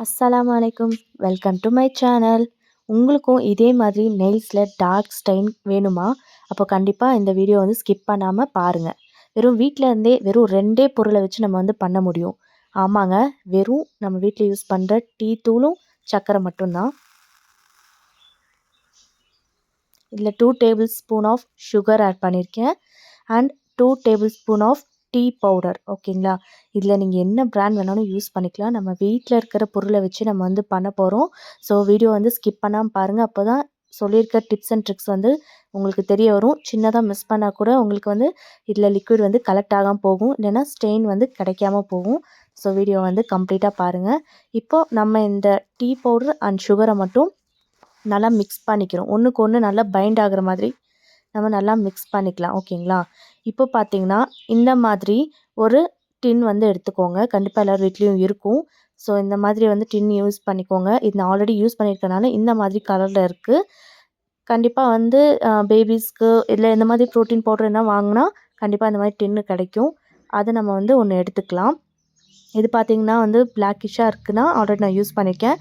அஸ்ஸலாமு வலைக்கும் welcome to my channel உங்களுக்கும் இதே மாதிரி நெயில்ஸில் டார்க் ஸ்டைன் வேணுமா? அப்போ கண்டிப்பாக இந்த வீடியோ வந்து ஸ்கிப் பண்ணாமல் பாருங்கள் வெறும் வீட்டிலேருந்தே வெறும் ரெண்டே பொருளை வச்சு நம்ம வந்து பண்ண முடியும். ஆமாங்க வெறும் நம்ம வீட்டில் யூஸ் பண்ணுற டீ தூளும் சர்க்கரை மட்டும்தான். இதில் two tablespoon of sugar add பண்ணியிருக்கேன் and two tablespoon of tea powder ஓகேங்களா? இதில் நீங்கள் என்ன ப்ராண்ட் வேணாலும் யூஸ் பண்ணிக்கலாம். நம்ம வீட்டில் இருக்கிற பொருளை வச்சு நம்ம வந்து பண்ண போகிறோம் ஸோ வீடியோ வந்து ஸ்கிப் பண்ணாமல் பாருங்கள் அப்போ தான் சொல்லியிருக்க டிப்ஸ் அண்ட் ட்ரிக்ஸ் வந்து உங்களுக்கு தெரிய வரும். சின்னதாக மிஸ் பண்ணால் கூட உங்களுக்கு வந்து இதில் லிக்விட் வந்து கலெக்ட் ஆகாமல் போகும். இல்லைன்னா ஸ்டெயின் வந்து கிடைக்காம போகும். ஸோ வீடியோ வந்து கம்ப்ளீட்டாக பாருங்கள் இப்போது நம்ம இந்த டீ பவுடர் அண்ட் சுகரை மட்டும் நல்லா மிக்ஸ் பண்ணிக்கிறோம். ஒன்றுக்கு ஒன்று நல்லா பைண்ட் ஆகிற மாதிரி நம்ம நல்லா மிக்ஸ் பண்ணிக்கலாம். ஓகேங்களா? இப்போ பார்த்தீங்கன்னா இந்த மாதிரி ஒரு டின் வந்து எடுத்துக்கோங்க. கண்டிப்பாக எல்லோரும் வீட்லேயும் இருக்கும். ஸோ இந்த மாதிரி வந்து டின் யூஸ் பண்ணிக்கோங்க. இது நான் ஆல்ரெடி யூஸ் பண்ணியிருக்கனால இந்த மாதிரி கலரில் இருக்குது கண்டிப்பாக வந்து பேபிஸ்க்கு இல்லை இந்த மாதிரி ப்ரோட்டீன் பவுடர் என்ன வாங்கினா கண்டிப்பாக இந்த மாதிரி டின்னு கிடைக்கும். அதை நம்ம வந்து ஒன்று எடுத்துக்கலாம். இது பார்த்திங்கன்னா வந்து பிளாக்கிஷாக இருக்குன்னா ஆல்ரெடி நான் யூஸ் பண்ணியிருக்கேன்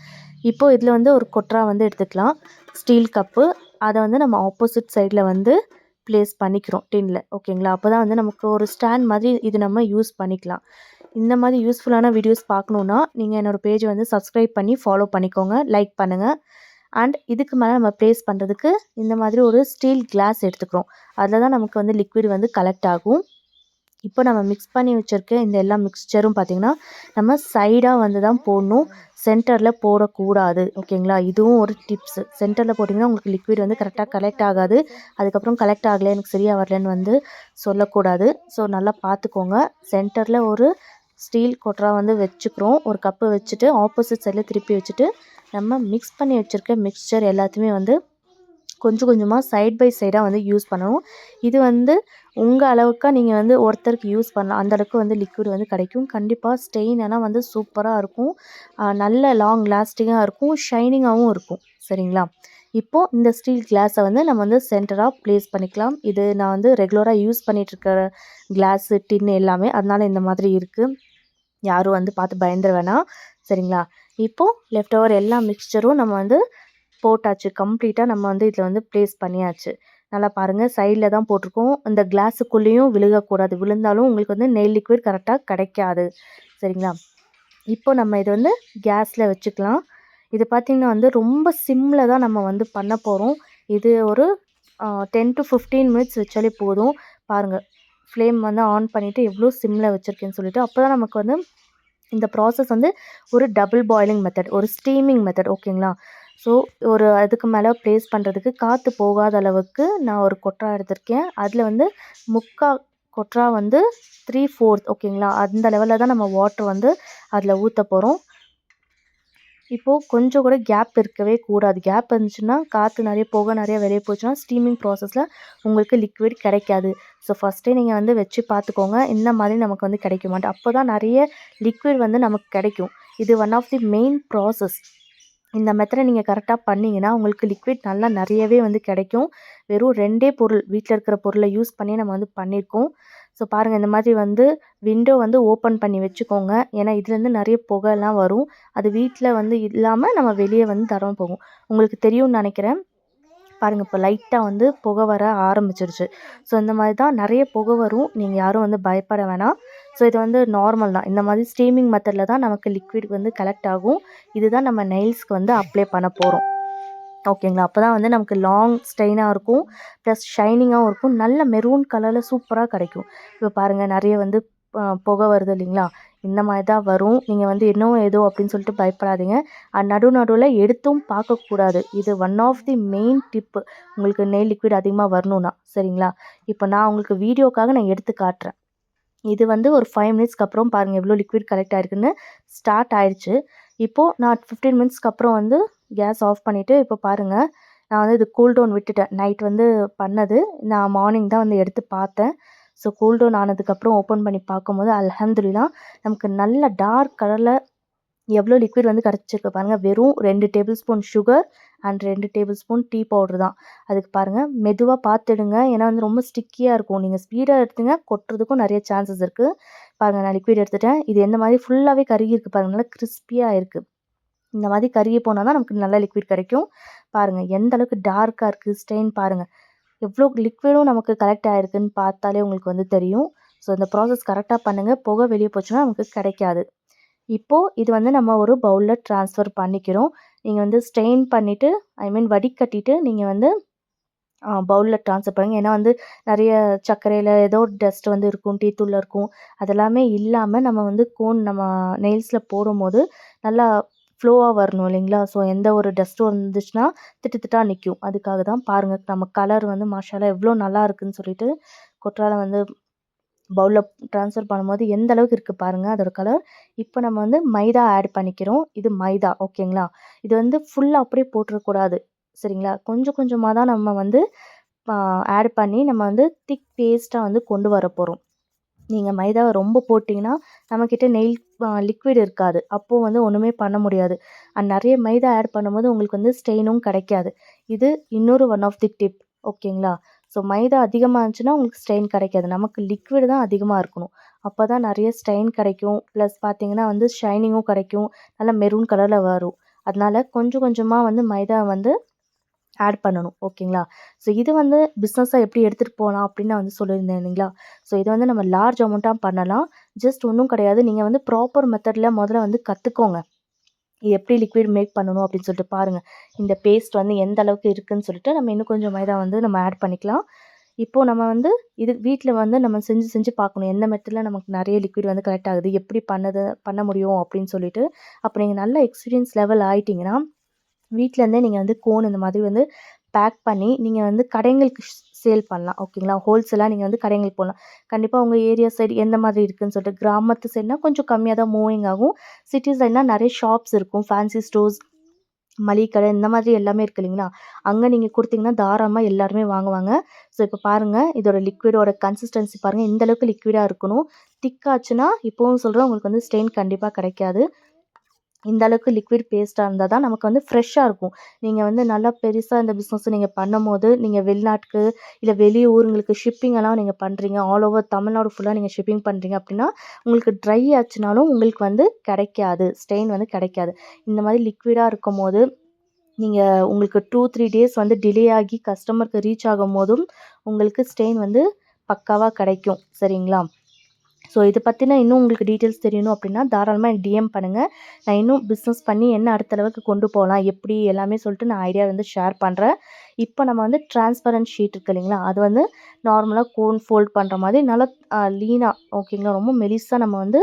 இப்போது இதில் வந்து ஒரு கொட்ரா வந்து எடுத்துக்கலாம். Steel cup. அதை வந்து நம்ம ஆப்போசிட் சைடில் வந்து ப்ளேஸ் பண்ணிக்கிறோம் டின்னில் ஓகேங்களா அப்போ தான் வந்து நமக்கு ஒரு ஸ்டாண்ட் மாதிரி இது நம்ம யூஸ் பண்ணிக்கலாம். இந்த மாதிரி யூஸ்ஃபுல்லான வீடியோஸ் பார்க்கணுன்னா நீங்கள் என்னோடய பேஜை வந்து சப்ஸ்கிரைப் பண்ணி ஃபாலோ பண்ணிக்கோங்க லைக் பண்ணுங்கள் அண்ட் இதுக்கு மேலே நம்ம ப்ளேஸ் பண்ணுறதுக்கு இந்த மாதிரி ஒரு ஸ்டீல் கிளாஸ் எடுத்துக்கிறோம். அதில் தான் நமக்கு வந்து லிக்விட் வந்து கலெக்ட் ஆகும். இப்போ நம்ம மிக்ஸ் பண்ணி வச்சுருக்க இந்த எல்லா மிக்ஸ்சரும் பார்த்திங்கன்னா நம்ம சைடாக வந்து தான் போடணும். சென்டரில் போடக்கூடாது ஓகேங்களா? இதுவும் ஒரு டிப்ஸு சென்டரில் போட்டிங்கன்னா உங்களுக்கு லிக்விட் வந்து கரெக்டாக கலெக்ட் ஆகாது. அதுக்கப்புறம் கலெக்ட் ஆகலை எனக்கு சரியாக வரலன்னு வந்து சொல்லக்கூடாது. ஸோ நல்லா பார்த்துக்கோங்க சென்டரில் ஒரு ஸ்டீல் கொட்டரா வந்து வச்சுக்கிறோம். ஒரு கப்பு வச்சுட்டு ஆப்போசிட் சைடில் திருப்பி வச்சுட்டு நம்ம மிக்ஸ் பண்ணி வச்சுருக்க மிக்ஸ்சர் எல்லாத்தையுமே வந்து கொஞ்சம் கொஞ்சமாக சைட் பை சைடாக வந்து யூஸ் பண்ணணும். இது வந்து உங்கள் அளவுக்கு நீங்கள் வந்து ஒருத்தருக்கு யூஸ் பண்ணலாம். அந்தளவுக்கு வந்து லிக்விட் வந்து கிடைக்கும். கண்டிப்பாக ஸ்டெயின் ஆனால் வந்து சூப்பராக இருக்கும். நல்ல லாங் லாஸ்டிங்காக இருக்கும். ஷைனிங்காகவும் இருக்கும். சரிங்களா? இப்போது இந்த ஸ்டீல் கிளாஸை வந்து நம்ம வந்து சென்டராக ப்ளேஸ் பண்ணிக்கலாம். இது நான் வந்து ரெகுலராக யூஸ் பண்ணிகிட்ருக்கிற கிளாஸு டின்னு எல்லாமே. அதனால் இந்த மாதிரி இருக்குது யாரும் வந்து பார்த்து பயந்துட வேணாம். சரிங்களா? இப்போது லெஃப்ட் ஓவர் எல்லா மிக்சரும் நம்ம வந்து போட்டாச்சு. கம்ப்ளீட்டாக நம்ம வந்து இதில் வந்து ப்ளேஸ் பண்ணியாச்சு. நல்லா பாருங்கள் சைடில் தான் போட்டிருக்கோம். இந்த கிளாஸுக்குள்ளேயும் விழுகக்கூடாது. விழுந்தாலும் உங்களுக்கு வந்து நெய் லிக்விட் கரெக்டாக கிடைக்காது. சரிங்களா? இப்போ நம்ம இதை வந்து கேஸில் வச்சுக்கலாம். இது பார்த்திங்கன்னா வந்து ரொம்ப சிம்மில் தான் நம்ம வந்து பண்ண போகிறோம் இது ஒரு டென் டு ஃபிஃப்டீன் மினிட்ஸ் வச்சாலே போதும். பாருங்கள் ஃப்ளேம் வந்து ஆன் பண்ணிவிட்டு எவ்வளோ சிம்மில் வச்சுருக்கேன்னு சொல்லிவிட்டு அப்போ தான் நமக்கு வந்து இந்த ப்ராசஸ் வந்து ஒரு டபுள் பாயிலிங் மெத்தட் ஒரு ஸ்டீமிங் மெத்தட் ஓகேங்களா ஸோ ஒரு அதுக்கு மேலே ப்ளேஸ் பண்ணுறதுக்கு காற்று போகாத அளவுக்கு நான் ஒரு கொட்டா எடுத்திருக்கேன். அதில் வந்து முக்கால் கொட்டா வந்து த்ரீ ஃபோர்த் ஓகேங்களா அந்த லெவலில் தான் நம்ம வாட்ரு வந்து அதில் ஊற்ற போகிறோம் இப்போது கொஞ்சம் கூட கேப் இருக்கவே கூடாது. கேப் இருந்துச்சுன்னா காற்று நிறைய போக நிறைய வெளியே போச்சுன்னா ஸ்டீமிங் ப்ராசஸில் உங்களுக்கு லிக்விட் கிடைக்காது. ஸோ ஃபஸ்ட்டே நீங்கள் வந்து வச்சு பார்த்துக்கோங்க இந்த மாதிரி நமக்கு வந்து கிடைக்க மாட்டோம் அப்போ தான் நிறைய லிக்விட் வந்து நமக்கு கிடைக்கும். இது one of the main process இந்த மெத்தடை நீங்கள் கரெக்டாக பண்ணிங்கன்னா உங்களுக்கு லிக்விட் நல்லா நிறையவே வந்து கிடைக்கும். வெறும் ரெண்டே பொருள் வீட்டில் இருக்கிற பொருளை யூஸ் பண்ணி நம்ம வந்து பண்ணியிருக்கோம் ஸோ பாருங்கள் இந்த மாதிரி வந்து விண்டோ வந்து ஓப்பன் பண்ணி வச்சுக்கோங்க. ஏன்னா இதுலேருந்து நிறைய புகைலாம் வரும். அது வீட்டில் வந்து இல்லாமல் நம்ம வெளியே வந்து தரம் போகும். உங்களுக்கு தெரியும்னு நினைக்கிறேன். பாருங்கள் இப்போ லைட்டாக வந்து புகை வர ஆரம்பிச்சிருச்சு. ஸோ இந்த மாதிரி தான் நிறைய புகை வரும். நீங்கள் யாரும் வந்து பயப்பட வேணாம். ஸோ இது வந்து நார்மல் தான். இந்த மாதிரி ஸ்டீமிங் மெத்தடில் தான் நமக்கு லிக்விட் வந்து கலெக்ட் ஆகும். இதுதான் நம்ம நெயில்ஸ்க்கு வந்து அப்ளை பண்ண போகிறோம் ஓகேங்களா அப்போ தான் வந்து நமக்கு லாங் ஸ்டெயினாக இருக்கும். ப்ளஸ் ஷைனிங்காகவும் இருக்கும். நல்ல மெரூன் கலரில் சூப்பராக கிடைக்கும். இப்போ பாருங்கள் நிறைய வந்து புகை வருது இல்லைங்களா? இந்த மாதிரி தான் வரும். நீங்கள் வந்து இன்னும் ஏதோ அப்படின்னு சொல்லிட்டு பயப்படாதீங்க. நடு நடுவில் எடுத்தும் பார்க்கக்கூடாது. இது one of the main tip உங்களுக்கு நெய் லிக்விட் அதிகமாக வரணும்னா. சரிங்களா? இப்போ நான் உங்களுக்கு வீடியோக்காக நான் எடுத்து காட்டுறேன். இது வந்து ஒரு ஃபைவ் மினிட்ஸ்க்கு அப்புறம் பாருங்கள் எவ்வளோ லிக்விட் கலெக்ட் ஆயிருக்குன்னு ஸ்டார்ட் ஆயிடுச்சு இப்போது நான் ஃபிஃப்டீன் மினிட்ஸ்க்கு அப்புறம் வந்து கேஸ் ஆஃப் பண்ணிவிட்டு இப்போ பாருங்கள் நான் வந்து இது கூல் டவுன் விட்டுட்டேன். நைட் வந்து பண்ணது. நான் மார்னிங் தான் வந்து எடுத்து பார்த்தேன். ஸோ கூல் டவுன் ஆனதுக்கப்புறம் ஓப்பன் பண்ணி பார்க்கும்போது அலமதுல்லா நமக்கு நல்ல டார்க் கலரில் எவ்வளோ லிக்விட் வந்து கிடச்சிருக்கு பாருங்கள் வெறும் ரெண்டு டேபிள் ஸ்பூன் சுகர் அண்ட் ரெண்டு டேபிள் ஸ்பூன் டீ பவுடர் தான். அதுக்கு பாருங்கள் மெதுவாக பார்த்துடுங்க. ஏன்னா வந்து ரொம்ப ஸ்டிக்கியாக இருக்கும். நீங்கள் ஸ்பீடாக எடுத்துங்க கொட்டுறதுக்கும் நிறைய சான்சஸ் இருக்குது பாருங்கள் நான் லிக்விட் எடுத்துட்டேன். இது எந்த மாதிரி ஃபுல்லாகவே கருகி இருக்குது பாருங்கள் நல்லா கிறிஸ்பியாக இருக்குது இந்த மாதிரி கருகி போனால் தான் நமக்கு நல்ல லிக்விட் கிடைக்கும். பாருங்கள் எந்த அளவுக்கு டார்க்காக இருக்குது ஸ்டெயின் பாருங்கள் எவ்வளோ லிக்விடும் நமக்கு கலெக்ட் ஆகிருக்குன்னு பார்த்தாலே உங்களுக்கு வந்து தெரியும். ஸோ இந்த ப்ராசஸ் கரெக்டாக பண்ணுங்கள் புகை வெளியே போச்சுன்னா நமக்கு கிடைக்காது. இப்போது இது வந்து நம்ம ஒரு பவுலில் ட்ரான்ஸ்ஃபர் பண்ணிக்கிறோம். நீங்கள் வந்து ஸ்ட்ரெயின் பண்ணிவிட்டு ஐ மீன் வடிகட்டிட்டு நீங்கள் வந்து பவுலில் ட்ரான்ஸ்ஃபர் பண்ணுங்கள் ஏன்னா வந்து நிறைய சர்க்கரையில் ஏதோ டஸ்ட் வந்து இருக்கும் டீ தூள் இருக்கும். அதெல்லாமே இல்லாமல் நம்ம வந்து கோன் நம்ம நெயில்ஸில் போடும்போது நல்லா ஃப்ளோவாக வரணும் இல்லைங்களா? ஸோ எந்த ஒரு டஸ்ட்டும் இருந்துச்சுன்னா திட்டு திட்டாக நிற்கும் அதுக்காக தான் பாருங்கள் நம்ம கலர் வந்து மாஷாலாக எவ்வளோ நல்லா இருக்குதுன்னு சொல்லிட்டு கொற்றால வந்து பவுலில் ட்ரான்ஸ்ஃபர் பண்ணும்போது எந்த அளவுக்கு இருக்குது பாருங்கள் அதோட கலர் இப்போ நம்ம வந்து மைதா ஆட் பண்ணிக்கிறோம். இது மைதா ஓகேங்களா? இது வந்து ஃபுல்லாக அப்படியே போட்டுறக்கூடாது சரிங்களா? கொஞ்சம் கொஞ்சமாக தான் நம்ம வந்து ஆட் பண்ணி நம்ம வந்து திக் பேஸ்ட்டாக வந்து கொண்டு வர போகிறோம் நீங்கள் மைதாவை ரொம்ப போட்டிங்கன்னா நம்மக்கிட்ட நெய் லிக்விட் இருக்காது. அப்போது வந்து ஒன்றுமே பண்ண முடியாது. அண்ட் நிறைய மைதா ஆட் பண்ணும்போது உங்களுக்கு வந்து ஸ்டெயினும் கிடைக்காது. இது இன்னொரு ஒன் ஆஃப் தி டிப் ஓகேங்களா? ஸோ மைதா அதிகமாக இருந்துச்சுன்னா உங்களுக்கு ஸ்டெயின் கிடைக்காது. நமக்கு லிக்விடு தான் அதிகமாக இருக்கணும். அப்போ தான் நிறைய ஸ்டெயின் கிடைக்கும். ப்ளஸ் பார்த்தீங்கன்னா வந்து ஷைனிங்கும் கிடைக்கும். நல்லா மெரூன் கலரில் வரும். அதனால் கொஞ்சம் கொஞ்சமாக வந்து மைதா வந்து ஆட் பண்ணணும் ஓகேங்களா ஸோ இது வந்து பிஸ்னஸாக எப்படி எடுத்துகிட்டு போகலாம் அப்படின்னு நான் வந்து சொல்லியிருந்தேன் இல்லைங்களா? ஸோ இது வந்து நம்ம லார்ஜ் அமௌண்ட்டாக பண்ணலாம். ஜஸ்ட் ஒன்றும் கிடையாது. நீங்கள் வந்து ப்ராப்பர் மெத்தடில் முதல்ல வந்து கற்றுக்கோங்க எப்படி லிக்விட் மேக் பண்ணணும் அப்படின்னு சொல்லிட்டு பாருங்கள் இந்த பேஸ்ட் வந்து எந்த அளவுக்கு இருக்குதுன்னு சொல்லிட்டு நம்ம இன்னும் கொஞ்சம் மைதா வந்து நம்ம ஆட் பண்ணிக்கலாம். இப்போது நம்ம வந்து இது வீட்டில் வந்து நம்ம செஞ்சு செஞ்சு பார்க்கணும். எந்த மெத்தடில் நமக்கு நிறைய லிக்விட் வந்து கலெக்ட் ஆகுது? எப்படி பண்ணது பண்ண முடியும் அப்படின்னு சொல்லிட்டு. அப்போ நீங்கள் நல்ல எக்ஸ்பீரியன்ஸ் லெவல் ஆகிட்டிங்கன்னா வீட்டிலேருந்தே நீங்கள் வந்து கோன் இந்த மாதிரி வந்து பேக் பண்ணி நீங்கள் வந்து கடைங்களுக்கு சேல் பண்ணலாம். ஓகேங்களா ஹோல்சேலாக நீங்கள் வந்து கடைங்களுக்கு போகலாம் கண்டிப்பாக உங்கள் ஏரியா சைடு எந்த மாதிரி இருக்குதுன்னு சொல்லிட்டு கிராமத்து சைடுனா கொஞ்சம் கம்மியாக தான் மூவிங் ஆகும். சிட்டி சைட்னால் நிறைய ஷாப்ஸ் இருக்கும். ஃபேன்சி ஸ்டோர்ஸ் மளிகை கடை இந்த மாதிரி எல்லாமே இருக்குது இல்லைங்களா? அங்கே நீங்கள் கொடுத்தீங்கன்னா தாராளமாக எல்லாருமே வாங்குவாங்க. ஸோ இப்போ பாருங்கள் இதோட லிக்விடோட கன்சிஸ்டன்சி பாருங்கள் இந்தளவுக்கு லிக்விடாக இருக்கணும். திக்காச்சுன்னா இப்போவும் சொல்கிறேன் உங்களுக்கு வந்து ஸ்டெயின் கண்டிப்பாக கிடைக்காது. இந்த அளவுக்கு லிக்விட் பேஸ்ட்டாக இருந்தால் தான் நமக்கு வந்து ஃப்ரெஷ்ஷாக இருக்கும். நீங்கள் வந்து நல்லா பெருசாக இந்த பிஸ்னஸ் நீங்கள் பண்ணும்போது நீங்கள் வெளிநாட்டுக்கு இல்லை வெளி ஊருங்களுக்கு ஷிப்பிங் எல்லாம் நீங்கள் பண்ணுறீங்க ஆல் ஓவர் தமிழ்நாடு ஃபுல்லாக நீங்கள் ஷிப்பிங் பண்ணுறீங்க அப்படின்னா உங்களுக்கு ட்ரை ஆச்சுனாலும் உங்களுக்கு வந்து கிடைக்காது. ஸ்டெயின் வந்து கிடைக்காது. இந்த மாதிரி லிக்விடாக இருக்கும் போது நீங்கள் உங்களுக்கு டூ த்ரீ டேஸ் வந்து டிலே ஆகி கஸ்டமருக்கு ரீச் ஆகும் போதும் உங்களுக்கு ஸ்டெயின் வந்து பக்காவாக கிடைக்கும். சரிங்களா? ஸோ இதை பற்றின இன்னும் உங்களுக்கு டீட்டெயில்ஸ் தெரியணும் அப்படின்னா தாராளமாக எனக்கு டிஎம் பண்ணுங்கள் நான் இன்னும் பிஸ்னஸ் பண்ணி என்ன அடுத்த அளவுக்கு கொண்டு போகலாம் எப்படி எல்லாமே சொல்லிட்டு நான் ஐடியா வந்து ஷேர் பண்ணுறேன் இப்போ நம்ம வந்து டிரான்ஸ்பரண்ட் ஷீட் இருக்குது இல்லைங்களா? அது வந்து நார்மலாக கோன் ஃபோல்ட் பண்ணுற மாதிரி நல்லா லீனாக ஓகேங்களா ரொம்ப மெலிசாக நம்ம வந்து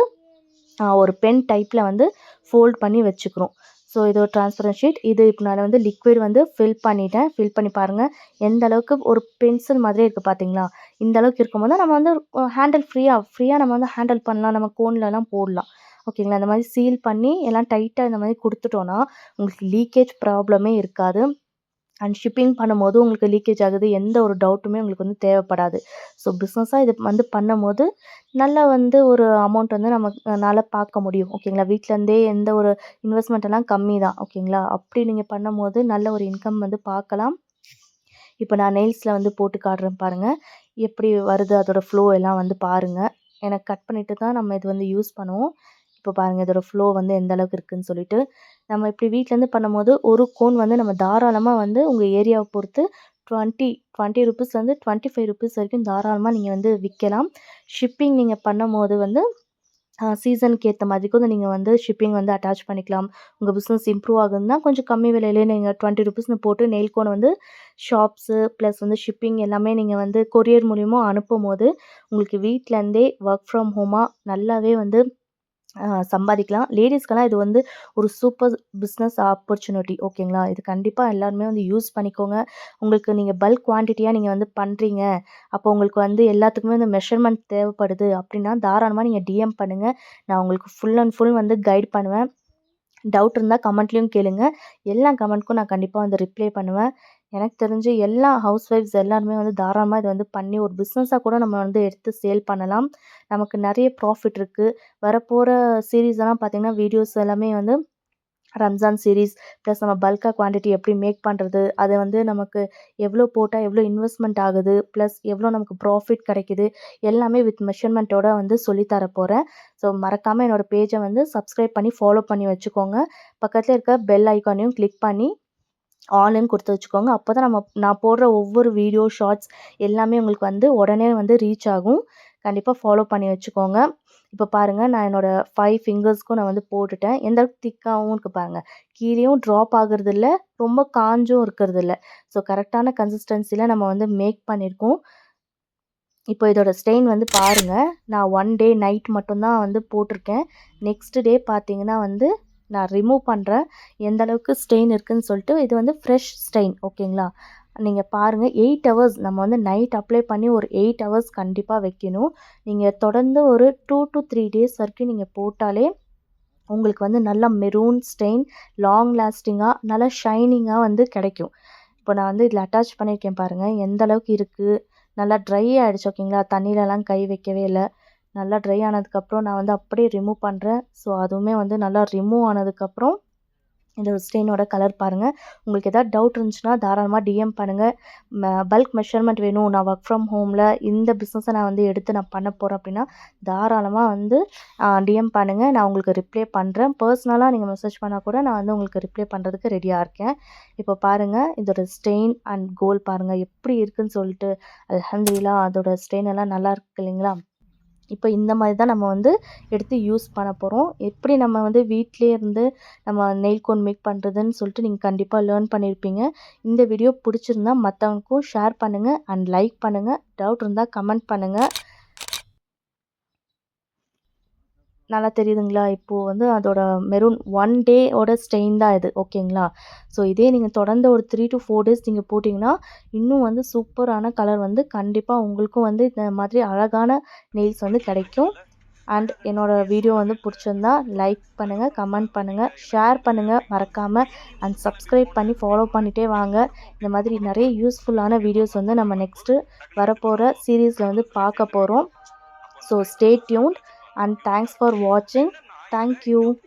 ஒரு பென் டைப்பில் வந்து ஃபோல்ட் பண்ணி வச்சுக்கிறோம். ஸோ இது ஒரு ட்ரான்ஸ்பரன் ஷீட் இது இப்போ நான் வந்து லிக்விட் வந்து ஃபில் பண்ணிட்டேன். ஃபில் பண்ணி பாருங்கள் எந்த அளவுக்கு ஒரு பென்சில் மாதிரியே இருக்குது பார்த்தீங்களா இந்த அளவுக்கு இருக்கும்போது நம்ம வந்து ஹேண்டில் ஃப்ரீயாக ஃப்ரீயாக நம்ம வந்து ஹேண்டில் பண்ணலாம். நம்ம கோன்லலாம் போடலாம். ஓகேங்களா இந்த மாதிரி சீல் பண்ணி எல்லாம் டைட்டாக இந்த மாதிரி கொடுத்துட்டோன்னா உங்களுக்கு லீக்கேஜ் ப்ராப்ளமே இருக்காது. அண்ட் ஷிப்பிங் பண்ணும்போது உங்களுக்கு லீக்கேஜ் ஆகுது. எந்த ஒரு டவுட்டுமே உங்களுக்கு வந்து தேவைப்படாது. ஸோ பிஸ்னஸாக இது வந்து பண்ணும்போது நல்லா வந்து ஒரு அமௌண்ட் வந்து நம்மளால் பார்க்க முடியும். ஓகேங்களா வீட்டிலேருந்தே எந்த ஒரு இன்வெஸ்ட்மெண்ட் எல்லாம் கம்மி தான். ஓகேங்களா அப்படி நீங்கள் பண்ணும்போது நல்ல ஒரு இன்கம் வந்து பார்க்கலாம். இப்போ நான் நெயில்ஸில் வந்து போட்டு காட்டுறேன் பாருங்கள் எப்படி வருது அதோடய ஃப்ளோ எல்லாம் வந்து பாருங்கள் எனக்கு கட் பண்ணிவிட்டு தான் நம்ம இது வந்து யூஸ் பண்ணுவோம். இப்போ பாருங்கள் இதோட ஃப்ளோ வந்து எந்த அளவுக்கு இருக்குதுன்னு சொல்லிட்டு நம்ம இப்படி வீட்டிலேருந்து பண்ணும்போது ஒரு கோன் வந்து நம்ம தாராளமாக வந்து உங்கள் ஏரியாவை பொறுத்து டுவெண்ட்டி டுவெண்ட்டி ருபீஸ்லேருந்து டுவெண்ட்டி ஃபைவ் ருபீஸ் வரைக்கும் தாராளமாக நீங்கள் வந்து விற்கலாம் ஷிப்பிங் நீங்கள் பண்ணும்போது வந்து சீசனுக்கு ஏற்ற மாதிரி கூட நீங்கள் வந்து ஷிப்பிங் வந்து அட்டாச் பண்ணிக்கலாம். உங்கள் பிஸ்னஸ் இம்ப்ரூவ் ஆகுதுன்னா கொஞ்சம் கம்மி விலையிலே நீங்கள் டுவெண்ட்டி ருபீஸ்னு போட்டு நெயில் கோன் வந்து ஷாப்ஸு ப்ளஸ் வந்து ஷிப்பிங் எல்லாமே நீங்கள் வந்து கொரியர் மூலியமாக அனுப்பும் போது உங்களுக்கு வீட்டிலேருந்தே ஒர்க் ஃப்ரம் ஹோமாக நல்லாவே வந்து சம்பாதிக்கலாம். லேடிஸ்க்கெல்லாம் இது வந்து ஒரு சூப்பர் பிஸ்னஸ் ஆப்பர்ச்சுனிட்டி ஓகேங்களா இது கண்டிப்பாக எல்லாருமே வந்து யூஸ் பண்ணிக்கோங்க. உங்களுக்கு நீங்கள் பல்க் குவான்டிட்டியாக நீங்கள் வந்து பண்ணுறீங்க அப்போ உங்களுக்கு வந்து எல்லாத்துக்குமே வந்து மெஷர்மெண்ட் தேவைப்படுது அப்படின்னா தாராளமாக நீங்கள் டிஎம் பண்ணுங்கள் நான் உங்களுக்கு ஃபுல் அண்ட் ஃபுல் வந்து கைட் பண்ணுவேன். டவுட் இருந்தால் கமெண்ட்லேயும் கேளுங்க. எல்லா கமெண்ட்க்கும் நான் கண்டிப்பாக வந்து ரிப்ளை பண்ணுவேன். எனக்கு தெரிஞ்சு எல்லா ஹவுஸ் ஒய்ஃப்ஸ் எல்லாருமே வந்து தாராளமாக இதை வந்து பண்ணி ஒரு பிஸ்னஸாக கூட நம்ம வந்து எடுத்து சேல் பண்ணலாம். நமக்கு நிறைய ப்ராஃபிட் இருக்குது வரப்போகிற சீரீஸ் எல்லாம் பார்த்திங்கன்னா வீடியோஸ் எல்லாமே வந்து ரம்ஜான் சீரீஸ் ப்ளஸ் நம்ம பல்காக குவான்டிட்டி எப்படி மேக் பண்ணுறது அது வந்து நமக்கு எவ்வளோ போட்டால் எவ்வளோ இன்வெஸ்ட்மெண்ட் ஆகுது ப்ளஸ் எவ்வளோ நமக்கு ப்ராஃபிட் கிடைக்குது எல்லாமே வித் மெஷர்மெண்ட்டோட வந்து சொல்லித் போகிறேன் ஸோ மறக்காமல் என்னோடய பேஜை வந்து சப்ஸ்கிரைப் பண்ணி ஃபாலோ பண்ணி வச்சுக்கோங்க. பக்கத்தில் இருக்க பெல் ஐக்கானையும் கிளிக் பண்ணி ஆன்லைன் கொடுத்து வச்சுக்கோங்க. அப்போ தான் நம்ம நான் போடுற ஒவ்வொரு வீடியோ ஷார்ட்ஸ் எல்லாமே உங்களுக்கு வந்து உடனே வந்து ரீச் ஆகும். கண்டிப்பாக ஃபாலோ பண்ணி வச்சுக்கோங்க. இப்போ பாருங்கள் நான் என்னோடய ஃபைவ் ஃபிங்கர்ஸ்க்கும் நான் வந்து போட்டுட்டேன். எந்த அளவுக்கு திக்காகவும் இருக்குது பாருங்கள் கீழேயும் ட்ராப் ஆகுறது இல்லை ரொம்ப காஞ்சும் இருக்கிறது இல்லை ஸோ கரெக்டான கன்சிஸ்டன்சியில் நம்ம வந்து மேக் பண்ணியிருக்கோம் இப்போ இதோட ஸ்டெயின் வந்து பாருங்கள் நான் ஒன் டே நைட் மட்டும்தான் வந்து போட்டிருக்கேன். நெக்ஸ்ட் டே பார்த்தீங்கன்னா வந்து நான் ரிமூவ் பண்ணுறேன் எந்த அளவுக்கு ஸ்டெயின் இருக்குதுன்னு சொல்லிட்டு இது வந்து ஃப்ரெஷ் ஸ்டெயின் ஓகேங்களா நீங்கள் பாருங்கள் எயிட் ஹவர்ஸ் நம்ம வந்து நைட் அப்ளை பண்ணி ஒரு எயிட் ஹவர்ஸ் கண்டிப்பாக வைக்கணும். நீங்கள் தொடர்ந்து ஒரு டூ டு த்ரீ டேஸ் வரைக்கும் நீங்கள் போட்டாலே உங்களுக்கு வந்து நல்லா மெரூன் ஸ்டெயின் லாங் லாஸ்டிங்காக நல்லா ஷைனிங்காக வந்து கிடைக்கும். இப்போ நான் வந்து இதில் அட்டாச் பண்ணியிருக்கேன் பாருங்கள் எந்த அளவுக்கு இருக்குது நல்லா ட்ரை ஆகிடுச்சு ஓகேங்களா தண்ணியிலலாம் கை வைக்கவே இல்லை. நல்லா ட்ரை ஆனதுக்கப்புறம் நான் வந்து அப்படியே ரிமூவ் பண்ணுறேன் ஸோ அதுவுமே வந்து நல்லா ரிமூவ் ஆனதுக்கப்புறம் இந்த ஸ்டெயினோட கலர் பாருங்கள் உங்களுக்கு எதாவது டவுட் இருந்துச்சுன்னா தாராளமாக டிஎம் பண்ணுங்கள் பல்க் மெஷர்மெண்ட் வேணும். நான் ஒர்க் ஃப்ரம் ஹோமில் இந்த பிஸ்னஸை நான் வந்து எடுத்து நான் பண்ண போகிறேன் அப்படின்னா தாராளமாக வந்து டிஎம் பண்ணுங்கள் நான் உங்களுக்கு ரிப்ளை பண்ணுறேன் பர்சனலாக நீங்கள் மெசேஜ் பண்ணால் கூட நான் வந்து உங்களுக்கு ரிப்ளை பண்ணுறதுக்கு ரெடியாக இருக்கேன். இப்போ பாருங்கள் இதோட ஸ்டெயின் அண்ட் கோல் பாருங்கள் எப்படி இருக்குன்னு சொல்லிட்டு அல்ஹம்துலில்லா அதோட ஸ்டெயின் எல்லாம் நல்லா இருக்கு இல்லைங்களா? இப்போ இந்த மாதிரி தான் நம்ம வந்து எடுத்து யூஸ் பண்ண போகிறோம் எப்படி நம்ம வந்து வீட்டிலே இருந்து நம்ம நெயில் கோன் மேக் பண்ணுறதுன்னு சொல்லிட்டு நீங்கள் கண்டிப்பாக லேர்ன் பண்ணியிருப்பீங்க இந்த வீடியோ பிடிச்சிருந்தா மற்றவங்களுக்கும் ஷேர் பண்ணுங்கள் அண்ட் லைக் பண்ணுங்கள் டவுட் இருந்தால் கமெண்ட் பண்ணுங்கள் நல்லா தெரியுதுங்களா? இப்போது வந்து அதோட மெரூன் ஒன் டேவோட ஸ்டெயின் தான் இது. ஓகேங்களா ஸோ இதே நீங்கள் தொடர்ந்து ஒரு த்ரீ டு ஃபோர் டேஸ் நீங்கள் போட்டிங்கன்னா இன்னும் வந்து சூப்பரான கலர் வந்து கண்டிப்பாக உங்களுக்கும் வந்து இந்த மாதிரி அழகான நெயில்ஸ் வந்து கிடைக்கும். அண்ட் என்னோடய வீடியோ வந்து பிடிச்சிருந்தா லைக் பண்ணுங்கள் கமெண்ட் பண்ணுங்கள் ஷேர் பண்ணுங்கள் மறக்காமல் அண்ட் சப்ஸ்கிரைப் பண்ணி ஃபாலோ பண்ணிகிட்டே வாங்க. இந்த மாதிரி நிறைய யூஸ்ஃபுல்லான வீடியோஸ் வந்து நம்ம நெக்ஸ்ட்டு வரப்போகிற சீரீஸில் வந்து பார்க்க போகிறோம் so stay tuned and thanks for watching. Thank you